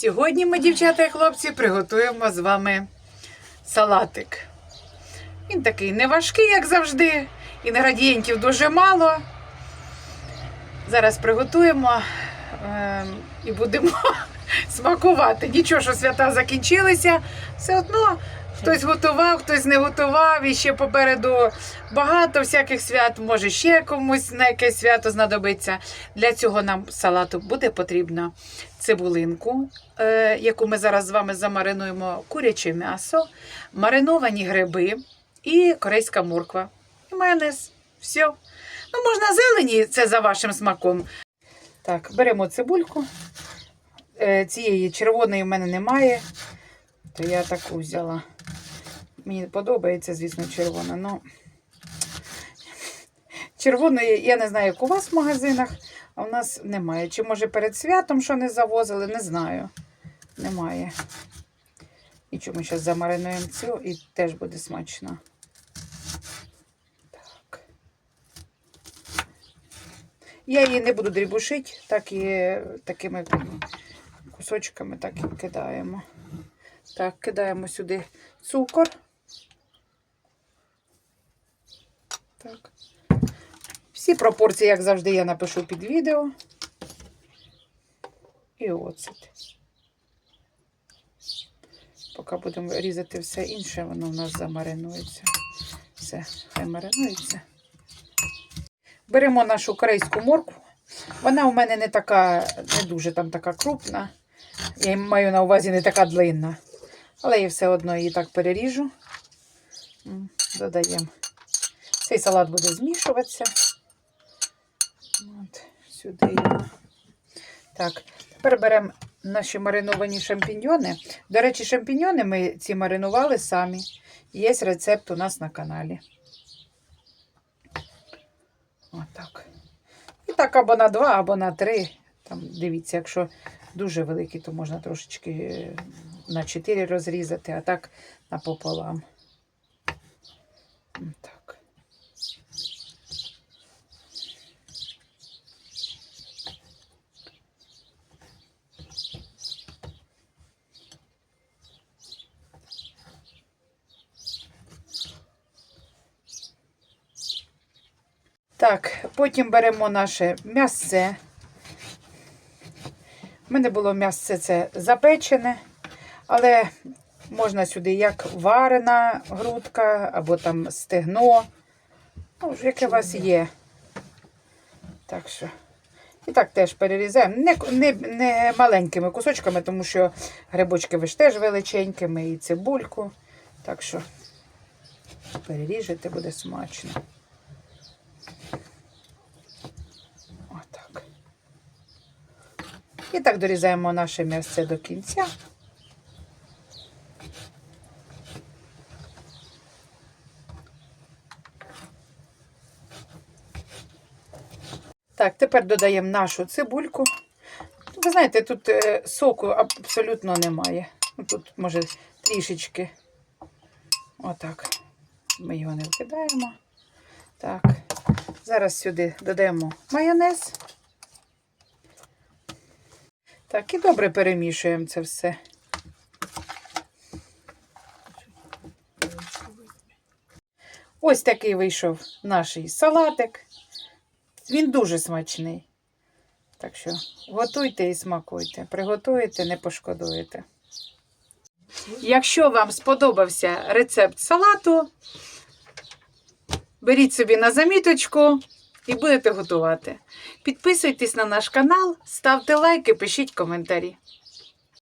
Сьогодні ми, дівчата і хлопці, приготуємо з вами салатик. Він такий неважкий, як завжди. Інгредієнтів дуже мало. Зараз приготуємо е і будемо смакувати. Нічого, що свята закінчилися. Все одно хтось готував, хтось не готував. І ще попереду багато всяких свят. Може, ще комусь на якесь свято знадобиться. Для цього нам салату буде потрібно цибулинку, е, яку ми зараз з вами замаринуємо, куряче м'ясо, мариновані гриби і корейська морква. І майонез. Все. Ну, можна зелені, це за вашим смаком. Так, беремо цибульку. Е, цієї червоної в мене немає, то я таку взяла. Мені подобається, звісно, червона. Ну, червоної, я не знаю, як у вас в магазинах, а в нас немає. Чи може перед святом що не завозили, не знаю. Немає. Нічого, ми зараз замаринуємо цю і теж буде смачно. Так. Я її не буду дрібушити, так і такими кусочками так і кидаємо. Так, кидаємо сюди цукор. Так. Всі пропорції, як завжди, я напишу під відео. І оцет. Поки будемо різати все інше, воно в нас замаринується. Все, хай маринується. Беремо нашу корейську моркву. Вона у мене не така, не дуже там така крупна. Я маю на увазі не така длинна. Але я все одно її так переріжу. Додаємо. Цей салат буде змішуватися. От, сюди. Так, тепер беремо наші мариновані шампіньйони. До речі, шампіньйони ми ці маринували самі. Є рецепт у нас на каналі. Отак. І так або на два, або на три. Там, дивіться, якщо дуже великі, то можна трошечки на чотири розрізати, а так напополам. Так. Так, потім беремо наше м'ясце. У мене було м'ясце це запечене, але можна сюди як варена грудка, або там стегно. Ну, яке у вас є. Так що. І так теж перерізаємо. Не, не, не маленькими кусочками, тому що грибочки ви ж теж величенькими і цибульку. Так що переріжете, буде смачно. Отак. І так дорізаємо наше м'ясце до кінця. Так, тепер додаємо нашу цибульку. Ви знаєте, тут е, соку абсолютно немає. Тут, може, трішечки. Отак. Ми його не вкидаємо. Так. Зараз сюди додаємо майонез. Так, і добре перемішуємо це все. Ось такий вийшов наш салатик. Він дуже смачний. Так що готуйте і смакуйте. Приготуєте, не пошкодуєте. Якщо вам сподобався рецепт салату, беріть собі на заміточку і будете готувати. Підписуйтесь на наш канал, ставте лайки, пишіть коментарі.